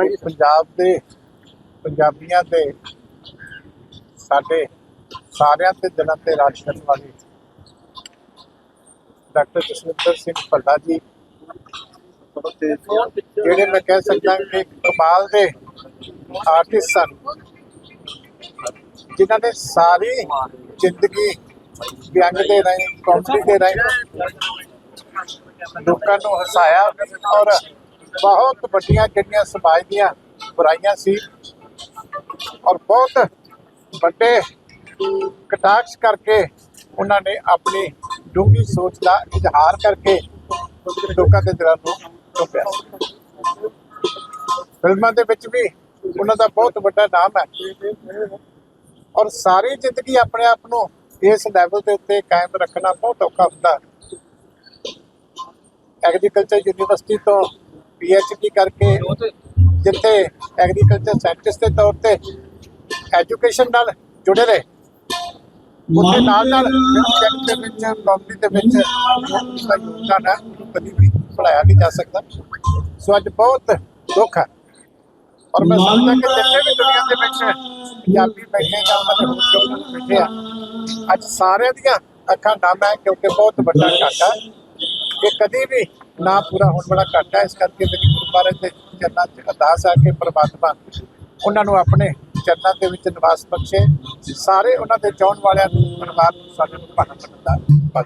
ਹਾਂਜੀ ਪੰਜਾਬ ਦੇ ਪੰਜਾਬੀਆਂ ਦੇ ਸਾਡੇ ਸਾਰਿਆਂ ਤੇ ਦਿਲਾਂ ਤੇ ਰਾਜ ਕਰਨ ਵਾਲੇ ਡਾਕਟਰ ਜਸਵਿੰਦਰ ਸਿੰਘ ਭੱਲਾ ਜੀ, ਜਿਹੜੇ ਮੈਂ ਕਹਿ ਸਕਦਾ ਕਿ ਕਮਾਲ ਦੇ ਆਰਟਿਸਟ ਸਨ, ਜਿਨ੍ਹਾਂ ਨੇ ਸਾਰੀ ਜ਼ਿੰਦਗੀ ਵਿਅੰਗ ਦੇ ਰਾਹੀਂ ਕਾਮੇਡੀ ਦੇ ਰਾਹੀਂ ਲੋਕਾਂ ਨੂੰ ਹਸਾਇਆ ਔਰ ਬਹੁਤ ਵੱਡੀਆਂ ਜਿਹੜੀਆਂ ਸਮਾਜ ਦੀਆਂ ਬੁਰਾਈਆਂ ਸੀ ਔਰ ਬਹੁਤ ਵੱਡੇ ਕਟਾਕਸ਼ ਕਰਕੇ ਉਹਨਾਂ ਨੇ ਆਪਣੀ ਡੂੰਘੀ ਸੋਚ ਦਾ ਇਜ਼ਹਾਰ ਕਰਕੇ ਲੋਕਾਂ ਦੇ ਦਿਲਾਂ ਨੂੰ ਟੋਪਿਆ ਫਿਲਮਾਂ ਦੇ ਵਿੱਚ ਵੀ ਉਹਨਾਂ ਦਾ ਬਹੁਤ ਵੱਡਾ ਨਾਮ ਹੈ। ਔਰ ਸਾਰੀ ਜ਼ਿੰਦਗੀ ਆਪਣੇ ਆਪ ਨੂੰ ਇਸ ਲੈਵਲ ਦੇ ਉੱਤੇ ਕਾਇਮ ਰੱਖਣਾ ਬਹੁਤ ਔਖਾ ਹੁੰਦਾ। ਐਗਰੀਕਲਚਰ ਯੂਨੀਵਰਸਿਟੀ ਤੋਂ ਡੀ ਕਰਕੇ ਜਿੱਥੇ ਐਗਰੀਕਲਚਰ ਸਾਇੰਟਿਸਟ ਦੇ ਤੌਰ ਤੇ ਐਜੂਕੇਸ਼ਨ ਨਾਲ ਜੁੜੇ ਰਹੇ ਉਹਦੇ ਨਾਲ ਨਾਲ ਦੇ ਵਿੱਚ ਕੰਪਨੀ ਦੇ ਵਿੱਚ ਉਸਦਾ ਯੋਗਦਾਨ ਹੈ ਉਹਨੂੰ ਕਦੀ ਵੀ ਭੁਲਾਇਆ ਨਹੀਂ ਜਾ ਸਕਦਾ। ਸੋ ਅੱਜ ਬਹੁਤ ਦੁੱਖ ਹੈ। ਔਰ ਮੈਂ ਸਮਝਦਾ ਕਿ ਜਿੰਨੇ ਵੀ ਦੁਨੀਆ ਦੇ ਵਿੱਚ ਪੰਜਾਬੀ ਬੈਠੇ ਜਾਂ ਦੇ ਹੋਰ ਲੋਕ ਬੈਠੇ ਆ ਅੱਜ ਸਾਰਿਆਂ ਦੀਆਂ ਅੱਖਾਂ ਨਮ ਹੈ ਕਿਉਂਕਿ ਬਹੁਤ ਵੱਡਾ ਘਾਟਾ ਇਹ ਕਦੀ ਵੀ ਨਾ ਪੂਰਾ ਹੋਣ ਵਾਲਾ ਘਾਟਾ ਹੈ, ਇਸ ਕਰਕੇ ਮੇਰੀ ਗੁਰੂ ਮਹਾਰਾਜ ਦੇ ਚਰਨਾਂ 'ਚ ਅਰਦਾਸ ਆ ਕੇ ਪ੍ਰਮਾਤਮਾ ਉਹਨਾਂ ਨੂੰ ਆਪਣੇ ਚਰਨਾਂ ਦੇ ਵਿੱਚ ਨਿਵਾਸ ਬਖਸ਼ੇ, ਸਾਰੇ ਉਹਨਾਂ ਦੇ ਚਾਹਣ ਵਾਲਿਆਂ ਨੂੰ ਪਰਿਵਾਰ ਨੂੰ ਸਾਡੇ ਨੂੰ ਭਾਣਾ ਬਣਦਾ